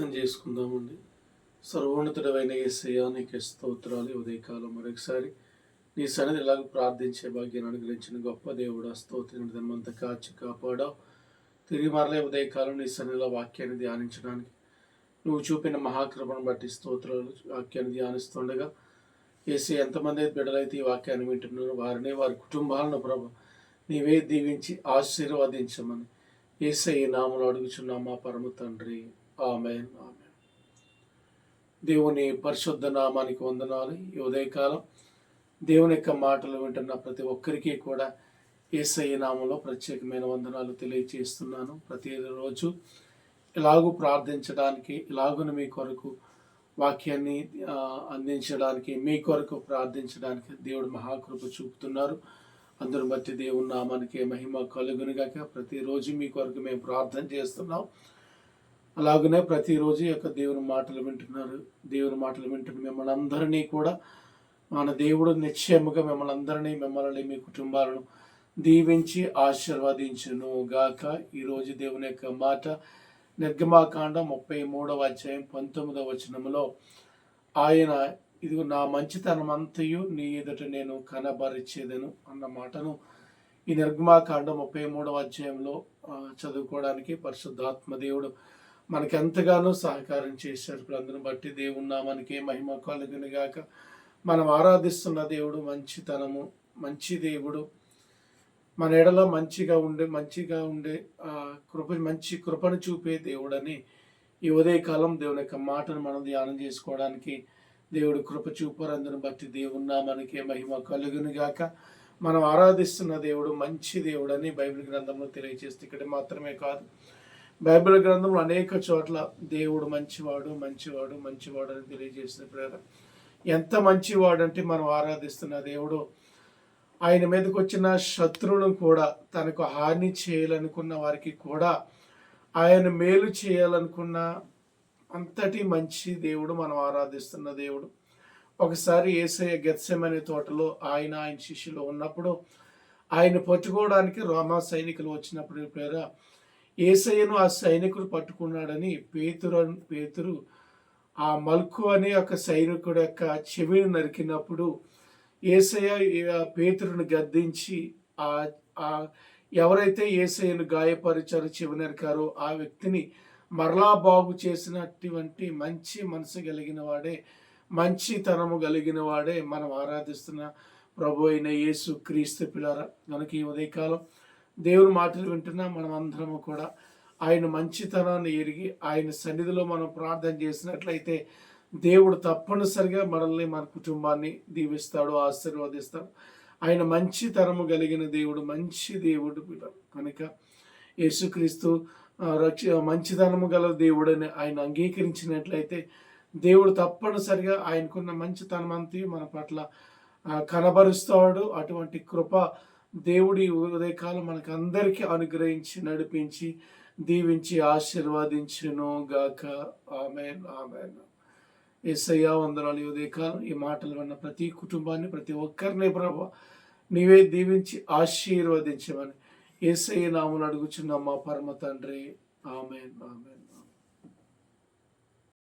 అర్థం చేసుకుందామండి. సర్వోన్నతుడమైన ఏసయ్య నీకు స్తోత్రాలు. ఉదయకాలం మరొకసారి నీ సన్నిధి ఇలాగ ప్రార్థించే భాగ్యాన్ని అనుగ్రహించిన గొప్ప దేవుడు స్తోత్రం ధర్మంతా కాచి కాపాడావు. తిరిగి మరలే ఉదయకాలం నీ సన్నిధిలో వాక్యాన్ని ధ్యానించడానికి. నువ్వు చూపిన మహాకృపను బట్టి స్తోత్రాలు వాక్యాన్ని ధ్యానిస్తుండగా ఏసీ ఎంతమంది అయితే బిడ్డలైతే ఈ వాక్యాన్ని వింటున్నారో వారిని వారి కుటుంబాలను ప్రభ నీవే దీవించి ఆశీర్వదించమని ఏసై నామలు అడుగుచున్నాం. మా పరమ తండ్రి ఆమెన్ ఆమెన్. దేవుని పరిశుద్ధ నామానికి వందనాలు. ఈ ఉదయకాలం దేవుని యొక్క మాటలు వింటున్న ప్రతి ఒక్కరికి కూడా ఏసఐ నామంలో ప్రత్యేకమైన వందనాలు తెలియజేస్తున్నాను ప్రతిరోజు ఇలాగూ ప్రార్థించడానికి ఇలాగున మీ కొరకు వాక్యాన్ని అందించడానికి మీ కొరకు ప్రార్థించడానికి దేవుడు మహాకృప చూపుతున్నారు. అందరు బట్టి దేవుని నామానికి మహిమ కలుగునుగాక. ప్రతిరోజు మీ కొరకు మేము ప్రార్థన చేస్తున్నాం. అలాగనే ప్రతిరోజు యొక్క దేవుని మాటలు వింటున్నారు. దేవుని మాటలు వింటున్న మిమ్మల్ని అందరినీ కూడా మన దేవుడు నిశ్చయముగా మిమ్మల్ని అందరినీ మిమ్మల్ని మీ కుటుంబాలను దీవించి ఆశీర్వదించును గాక. ఈరోజు దేవుని యొక్క మాట నిర్గమాకాండం ముప్పై మూడవ అధ్యాయం పంతొమ్మిదవ వచనములో ఆయన ఇది నా మంచితనం అంతయు నీ ఎదుట నేను కనబరిచేదను అన్న మాటను ఈ నిర్గమాకాండ ముప్పై మూడవ అధ్యాయంలో చదువుకోవడానికి పరిశుద్ధాత్మ దేవుడు మనకి ఎంతగానో సహకారం చేశారు ఇప్పుడు అందరిని బట్టి. దేవుని నామానికి మహిమ కలుగునిగాక. మనం ఆరాధిస్తున్న దేవుడు మంచితనము మంచి దేవుడు. మన ఎడలో మంచిగా ఉండే మంచిగా ఉండే కృప మంచి కృపను చూపే దేవుడని ఈ ఉదయకాలం దేవుని యొక్క మాటను మనం ధ్యానం చేసుకోవడానికి దేవుడు కృప చూపరందును బట్టి దేవుని మనకి మహిమ కలుగునిగాక. మనం ఆరాధిస్తున్న దేవుడు మంచి దేవుడని బైబిల్ గ్రంథంలో తెలియజేస్తే ఇక్కడ మాత్రమే కాదు. బైబిల్ గ్రంథంలో అనేక చోట్ల దేవుడు మంచివాడు మంచివాడు మంచివాడు అని తెలియజేసిన ప్రేర ఎంత మంచివాడు అంటే మనం ఆరాధిస్తున్న దేవుడు ఆయన మీదకి వచ్చిన శత్రువులను కూడా తనకు హాని చేయాలనుకున్న వారికి కూడా ఆయన మేలు చేయాలనుకున్న అంతటి మంచి దేవుడు మనం ఆరాధిస్తున్న దేవుడు. ఒకసారి ఏసయ్య గెత్సెమనే తోటలో ఆయన ఆయన శిష్యులు ఉన్నప్పుడు ఆయన పట్టుకోవడానికి రోమా సైనికులు వచ్చినప్పుడు పేర ఏసయ్యను ఆ సైనికుడు పట్టుకున్నాడని పేతురు పేతురు ఆ మల్కు అనే ఒక సైనికుడు యొక్క చెవిని నరికినప్పుడు ఏసయ్య ఆ పేతురుని గద్దించి ఆ ఆ ఎవరైతే ఏసయ్యను గాయపరిచారో చెవి నరికారో ఆ వ్యక్తిని మరలా బాగు చేసినటువంటి మంచి మనసు కలిగిన వాడే మంచితనము కలిగిన వాడే మనం ఆరాధిస్తున్న ప్రభు అయిన యేసు క్రీస్తు పిల్లర. మనకి ఈ ఉదయకాలం దేవుని మాటలు వింటున్నా మనం అందరము కూడా ఆయన మంచితనాన్ని ఎరిగి ఆయన సన్నిధిలో మనం ప్రార్థన చేసినట్లయితే దేవుడు తప్పనిసరిగా మనల్ని మన కుటుంబాన్ని దీవిస్తాడు ఆశీర్వదిస్తాడు. ఆయన మంచితనము కలిగిన దేవుడు మంచి దేవుడు కనుక యేసుక్రీస్తు రక్ష మంచితనము గల దేవుడని ఆయన అంగీకరించినట్లయితే దేవుడు తప్పనిసరిగా ఆయనకున్న మంచితనం అంతా మన పట్ల కనబరుస్తాడు. అటువంటి కృప దేవుడి ఉదయకాలం మనకు అందరికీ అనుగ్రహించి నడిపించి దీవించి ఆశీర్వాదించును గాక. Amen amen. ఏసయ్యా వందనాలు. ఉదయకాలం ఈ మాటలు విన్న ప్రతి కుటుంబాన్ని ప్రతి ఒక్కరిని ప్రభా నీవే దీవించి ఆశీర్వదించమని. ఏసయ్య నాములు అడుగుచున్న మా పరమ తండ్రి. Amen amen.